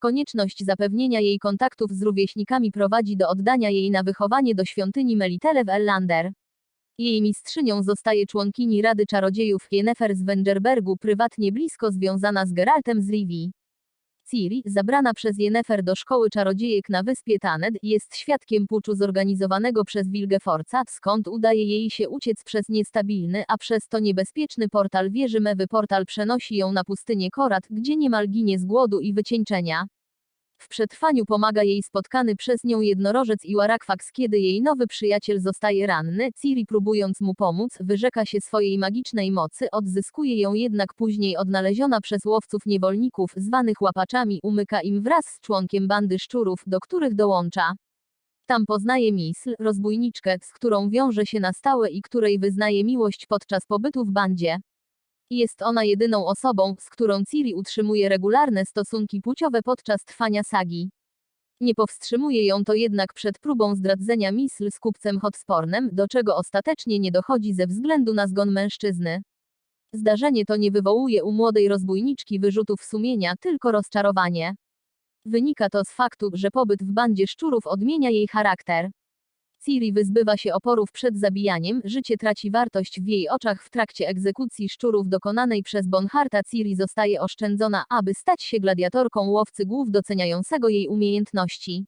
Konieczność zapewnienia jej kontaktów z rówieśnikami prowadzi do oddania jej na wychowanie do świątyni Melitele w Ellander. Jej mistrzynią zostaje członkini Rady Czarodziejów Yennefer z Wengerbergu prywatnie blisko związana z Geraltem z Rivii. Ciri, zabrana przez Yennefer do szkoły czarodziejek na wyspie Taned, jest świadkiem puczu zorganizowanego przez Wilgeforca, skąd udaje jej się uciec przez niestabilny, a przez to niebezpieczny portal wieży Mewy. Portal przenosi ją na pustynię Korat, gdzie niemal ginie z głodu i wycieńczenia. W przetrwaniu pomaga jej spotkany przez nią jednorożec Iwarakwax, kiedy jej nowy przyjaciel zostaje ranny, Ciri próbując mu pomóc, wyrzeka się swojej magicznej mocy, odzyskuje ją jednak później odnaleziona przez łowców niewolników, zwanych łapaczami, umyka im wraz z członkiem bandy szczurów, do których dołącza. Tam poznaje Misl, rozbójniczkę, z którą wiąże się na stałe i której wyznaje miłość podczas pobytu w bandzie. Jest ona jedyną osobą, z którą Ciri utrzymuje regularne stosunki płciowe podczas trwania sagi. Nie powstrzymuje ją to jednak przed próbą zdradzenia Misl z kupcem Hotspornem, do czego ostatecznie nie dochodzi ze względu na zgon mężczyzny. Zdarzenie to nie wywołuje u młodej rozbójniczki wyrzutów sumienia, tylko rozczarowanie. Wynika to z faktu, że pobyt w bandzie szczurów odmienia jej charakter. Ciri wyzbywa się oporów przed zabijaniem, życie traci wartość w jej oczach w trakcie egzekucji szczurów dokonanej przez Bonharta Ciri zostaje oszczędzona, aby stać się gladiatorką łowcy głów doceniającego jej umiejętności.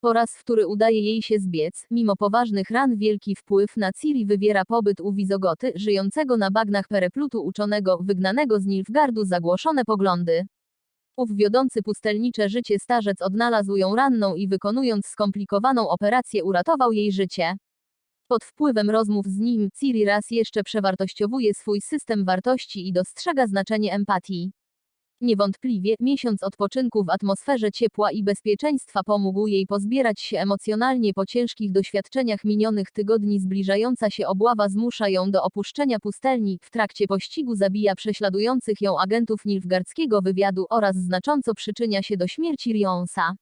Po raz wtóry udaje jej się zbiec, mimo poważnych ran wielki wpływ na Ciri wywiera pobyt u Wizogoty, żyjącego na bagnach pereplutu uczonego, wygnanego z Nilfgardu zagłoszone poglądy. Ów wiodący pustelnicze życie starzec odnalazł ją ranną i wykonując skomplikowaną operację uratował jej życie. Pod wpływem rozmów z nim, Ciri raz jeszcze przewartościowuje swój system wartości i dostrzega znaczenie empatii. Niewątpliwie, miesiąc odpoczynku w atmosferze ciepła i bezpieczeństwa pomógł jej pozbierać się emocjonalnie po ciężkich doświadczeniach minionych tygodni. Zbliżająca się obława zmusza ją do opuszczenia pustelni, w trakcie pościgu zabija prześladujących ją agentów Nilfgardzkiego wywiadu oraz znacząco przyczynia się do śmierci Rionsa.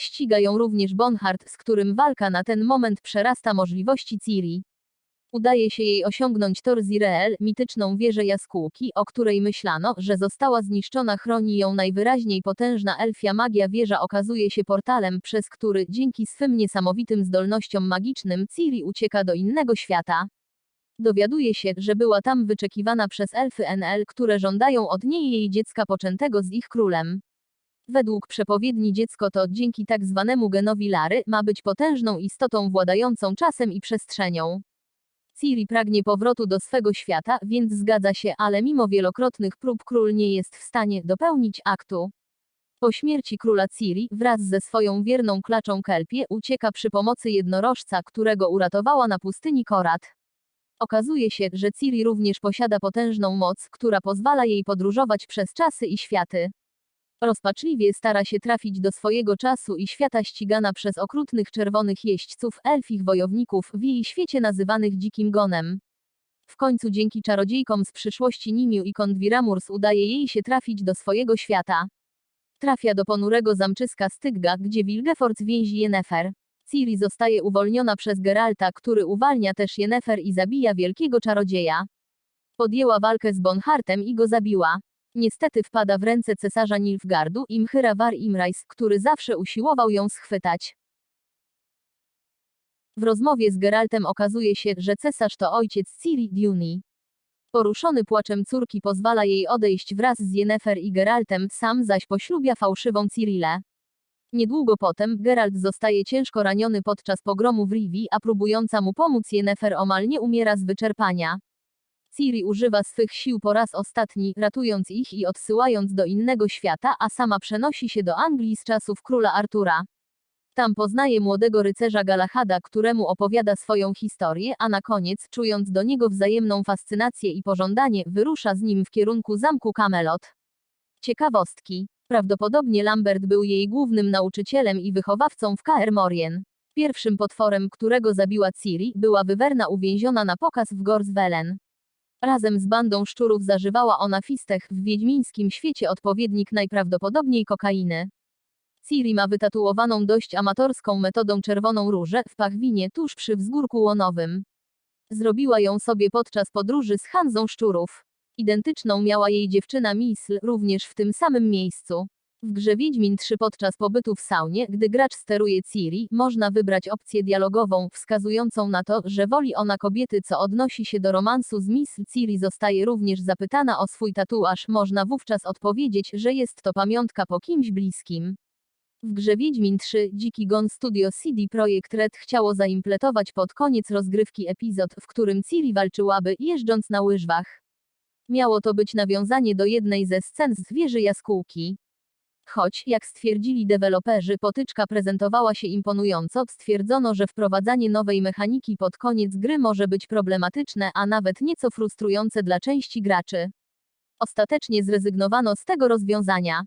Ściga ją również Bonhart, z którym walka na ten moment przerasta możliwości Ciri. Udaje się jej osiągnąć Tor Zireel, mityczną wieżę jaskółki, o której myślano, że została zniszczona chroni ją najwyraźniej potężna elfia magia wieża okazuje się portalem, przez który, dzięki swym niesamowitym zdolnościom magicznym, Ciri ucieka do innego świata. Dowiaduje się, że była tam wyczekiwana przez elfy NL, które żądają od niej jej dziecka poczętego z ich królem. Według przepowiedni dziecko to, dzięki tak zwanemu genowi Lary, ma być potężną istotą władającą czasem i przestrzenią. Ciri pragnie powrotu do swego świata, więc zgadza się, ale mimo wielokrotnych prób król nie jest w stanie dopełnić aktu. Po śmierci króla Ciri, wraz ze swoją wierną klaczą Kelpie, ucieka przy pomocy jednorożca, którego uratowała na pustyni Korat. Okazuje się, że Ciri również posiada potężną moc, która pozwala jej podróżować przez czasy i światy. Rozpaczliwie stara się trafić do swojego czasu i świata ścigana przez okrutnych czerwonych jeźdźców, elfich wojowników, w jej świecie nazywanych Dzikim Gonem. W końcu dzięki czarodziejkom z przyszłości Nimiu i Kondwiramurs udaje jej się trafić do swojego świata. Trafia do ponurego zamczyska Stygga, gdzie Wilgefortz więzi Yennefer. Ciri zostaje uwolniona przez Geralta, który uwalnia też Yennefer i zabija wielkiego czarodzieja. Podjęła walkę z Bonhartem i go zabiła. Niestety wpada w ręce cesarza Nilfgardu, Imhyra War Imrais, który zawsze usiłował ją schwytać. W rozmowie z Geraltem okazuje się, że cesarz to ojciec Ciri Duni. Poruszony płaczem córki pozwala jej odejść wraz z Yennefer i Geraltem, sam zaś poślubia fałszywą Cirilę. Niedługo potem, Geralt zostaje ciężko raniony podczas pogromu w Rivii, a próbująca mu pomóc Yennefer omal nie umiera z wyczerpania. Ciri używa swych sił po raz ostatni, ratując ich i odsyłając do innego świata, a sama przenosi się do Anglii z czasów króla Artura. Tam poznaje młodego rycerza Galahada, któremu opowiada swoją historię, a na koniec, czując do niego wzajemną fascynację i pożądanie, wyrusza z nim w kierunku zamku Camelot. Ciekawostki. Prawdopodobnie Lambert był jej głównym nauczycielem i wychowawcą w Kaer Morien. Pierwszym potworem, którego zabiła Ciri, była wywerna uwięziona na pokaz w Gorswellen. Razem z bandą szczurów zażywała ona fistech, w wiedźmińskim świecie odpowiednik najprawdopodobniej kokainy. Ciri ma wytatuowaną dość amatorską metodą czerwoną różę w pachwinie tuż przy wzgórku łonowym. Zrobiła ją sobie podczas podróży z Hanzą szczurów. Identyczną miała jej dziewczyna Misl, również w tym samym miejscu. W grze Wiedźmin 3 podczas pobytu w saunie, gdy gracz steruje Ciri, można wybrać opcję dialogową, wskazującą na to, że woli ona kobiety, co odnosi się do romansu z Miss Ciri zostaje również zapytana o swój tatuaż, można wówczas odpowiedzieć, że jest to pamiątka po kimś bliskim. W grze Wiedźmin 3 Dziki Gon Studio CD Projekt Red chciało zaimplementować pod koniec rozgrywki epizod, w którym Ciri walczyłaby jeżdżąc na łyżwach. Miało to być nawiązanie do jednej ze scen z wieży jaskółki. Choć, jak stwierdzili deweloperzy, potyczka prezentowała się imponująco, stwierdzono, że wprowadzanie nowej mechaniki pod koniec gry może być problematyczne, a nawet nieco frustrujące dla części graczy. Ostatecznie zrezygnowano z tego rozwiązania.